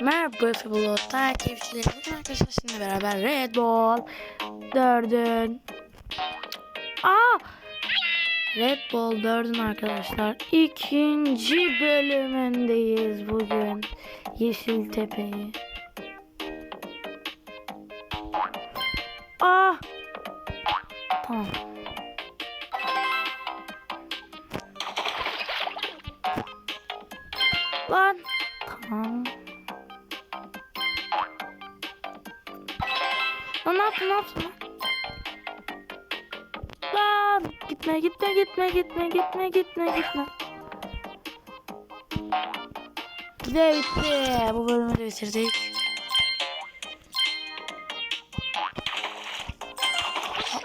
Merhaba Fibolo takipçileri. Bugün arkadaşlar sizinle beraber Red Bull 4'ün Aa! Red Bull 4'ün arkadaşlar ikinci bölümündeyiz bugün. Yeşiltepe'yi. Aa! Tamam. Lan. Tamam. Ne yaptın lan? Gitme gitme gitme gitme gitme gitme gitme. Ve bitti. Bu bölümü de bitirdik.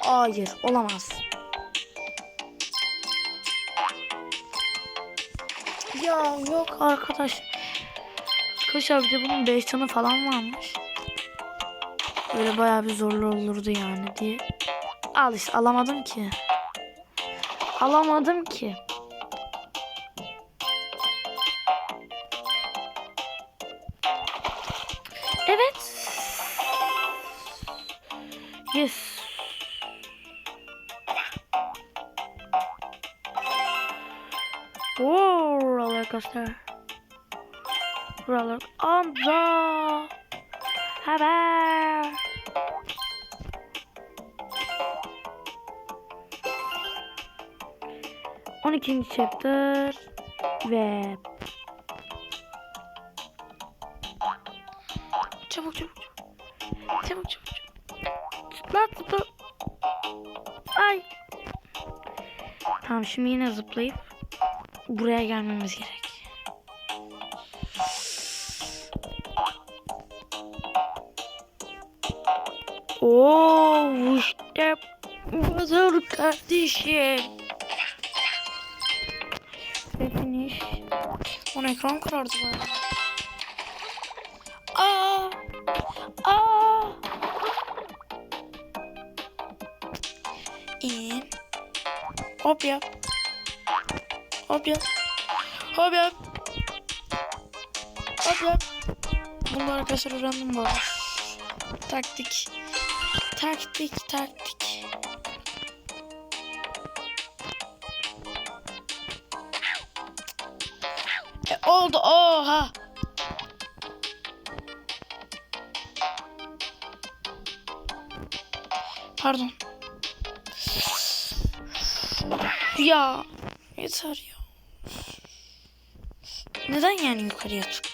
Hayır olamaz. Ya yok arkadaş. Arkadaşlar bir de bunun 5 canı falan varmış. Böyle bayağı bir zorlu olurdu yani diye. Al işte alamadım ki. Alamadım ki. Evet. Yes. Oo, roller coaster. Roller Anda. Haber. On ikinci chapter ve çabuk çabuk çabuk. Çabuk çabuk çabuk. Zıpla zıpla. Ay. Tamam şimdi yine zıplayıp buraya gelmemiz gerek Oo işte budur kardeşim. Ve finish. On ekran karardı bana. Aa! Aa! İn. Hop yap. Hop yap. Hop yap. Hop yap. Bunları arkadaşlar öğrendim arada. Taktik. Taktik, taktik. E, oldu. Oha. Pardon. Ya. Yeter ya. Neden yani yukarıya çık?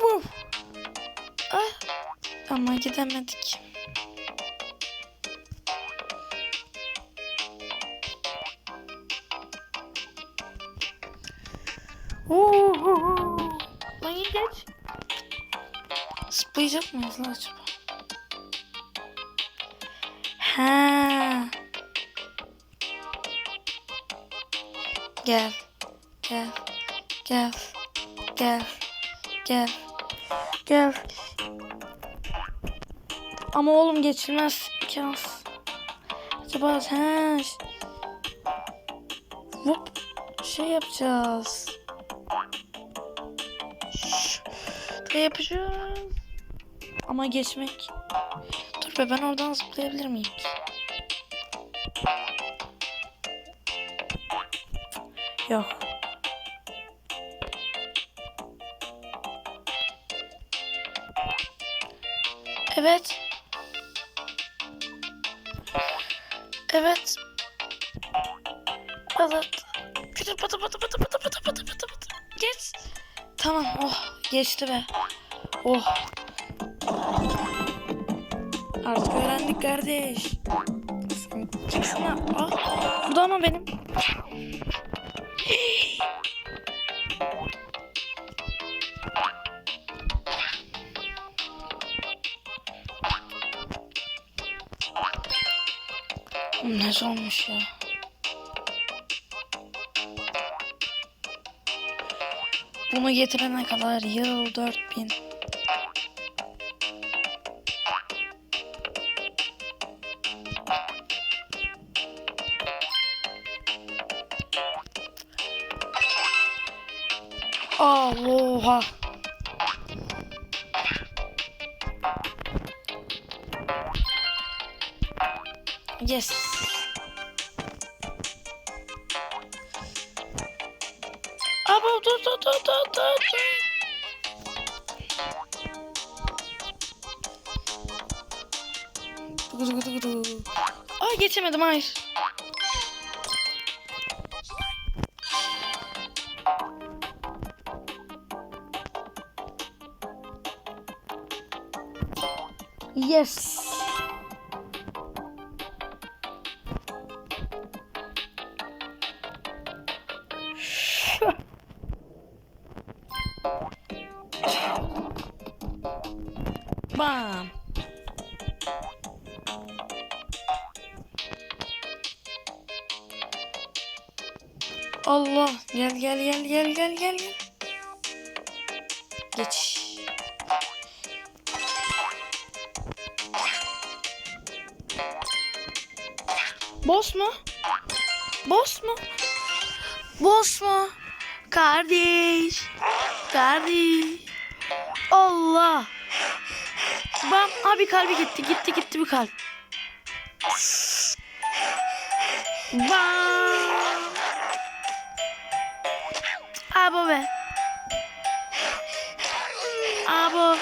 Uf. Ah. Ama gidemedik. Lan geç. Zıplayacak mıyız lan acaba? Ha. Gel. Gel. Gel. Gel. Gel. Gel. Ama oğlum geçilmez. İmkansız. Acaba ha. Hop. Şey yapacağız. Şöyle yapacağım. Ama geçmek. Dur be ben oradan zıplayabilir miyim? Yok. Evet. Evet. Evet. Pıtı pıtı pıtı pıtı pıtı pıtı pıtı pıtı pıtı. Geç. Tamam. Oh. Geçti be. Oh. Artık öğrendik kardeş. Çıksana. Ah. Bu da ama benim. Ne olmuş ya? Bunu getirene kadar yıl 4000. Oha. Yes. Abo dur dur dur dur dur. dur dur dur. Ay geçemedim hayır. Yes. Bam. Allah gel gel gel gel gel gel gel. Geç. Boss mu? Boss mu? Boss mu? Kardeş. Kardeş. Allah. Bam. Abi kalbi gitti. Gitti gitti bir kalp. Bam. Abo be. Abo.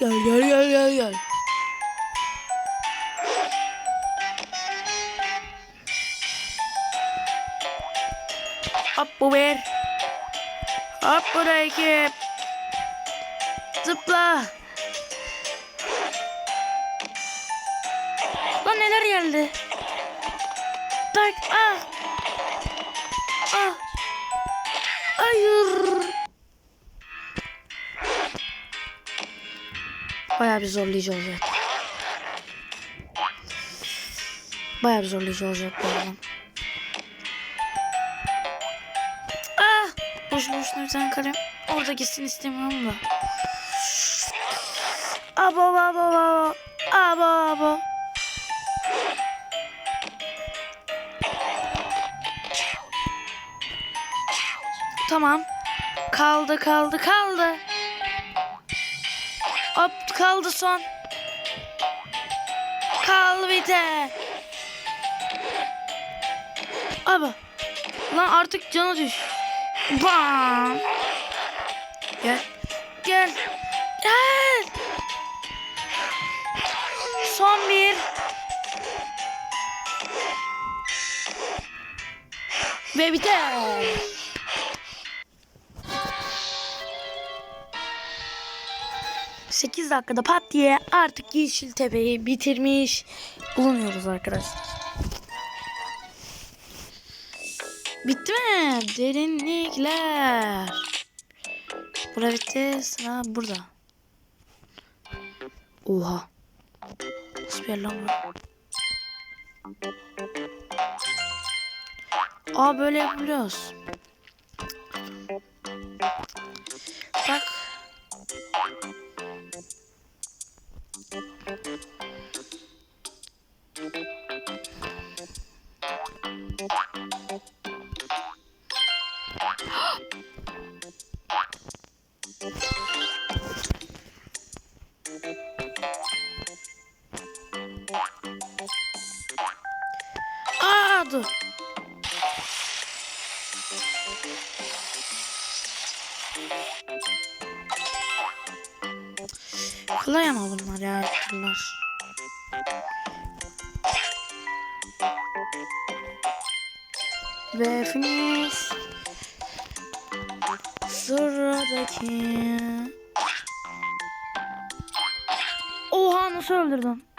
Gel gel gel gel gel. Hop bu. Hop bu da iki. Zıpla. Lan neler geldi? Tak ah. Ah. Hayır. Bayağı bir zorlayıcı olacak. Bayağı bir zorlayıcı olacak bu arada. Tane kalem. Orada gitsin istemiyorum da. Abo abo abo. Abo abo. Tamam. Kaldı kaldı kaldı. Hop kaldı son. Kaldı bir de. Abi. Lan artık canı düş. Bam. Gel. Gel. Gel. Son bir. Ve biter. Sekiz dakikada pat diye artık Yeşiltepe'yi bitirmiş bulunuyoruz arkadaşlar. Bitti mi? Derinlikler. Bura bitti. Sıra burada. Oha. Nasıl bir yer lan bu? Aa böyle yapabiliyoruz. Dur. Kolay ama bunlar ya bunlar. Ve finish. Sıradaki. Oha nasıl öldürdün?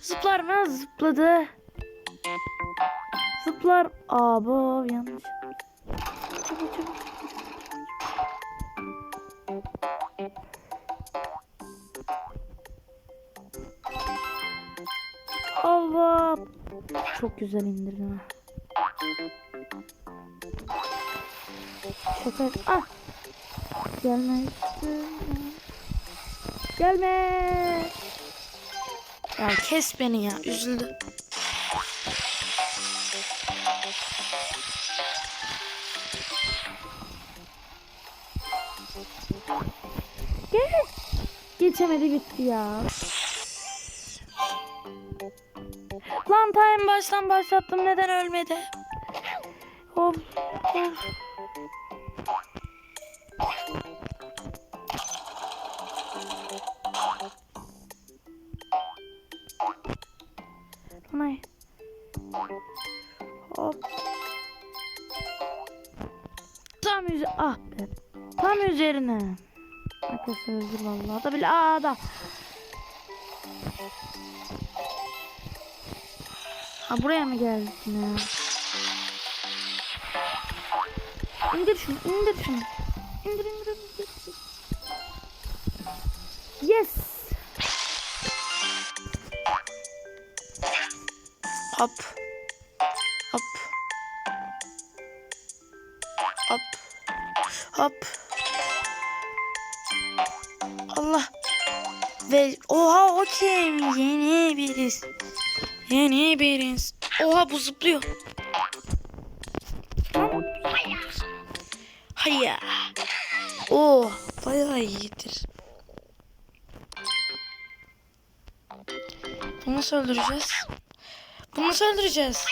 Zıplar mı? Zıpladı. Zıplar. Abo yanlış. Çabuk çabuk. Hop. Çok güzel indirdim. Şaka. Ah. Gelme. Gelme. Ya kes beni ya. Üzüldü. Gel. Geçemedi gitti ya. Lan time baştan başlattım neden ölmedi? Of. of. Tam üzeri ah be. Tam üzerine. Arkadaşlar özür vallahi da bile aa da. Ha buraya mı geldik yine? İndir şunu, indir şunu. İndir, indir, indir. Yes. Hop. Hop. Allah. Ve oha okey yeni biriz. Yeni biriz. Oha bu zıplıyor. Hayya. Oo bayağı iyidir. Bunu nasıl öldüreceğiz? Bunu nasıl öldüreceğiz?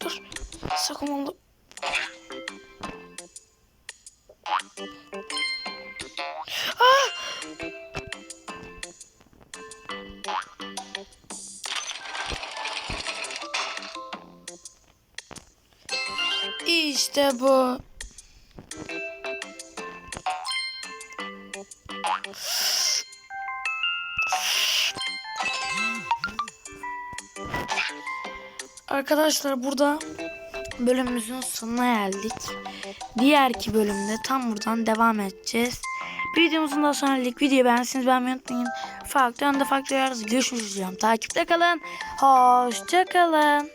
Dur. Sakın oldu. Ah! İşte bu. Arkadaşlar burada bölümümüzün sonuna geldik. Diğerki bölümde tam buradan devam edeceğiz. Videomuzun da sonraki videoyu beğendiyseniz beğenmeyi unutmayın. Farklı yönde farklı yerlerde görüşürüz diyeceğim. Takipte kalın. Hoşça kalın.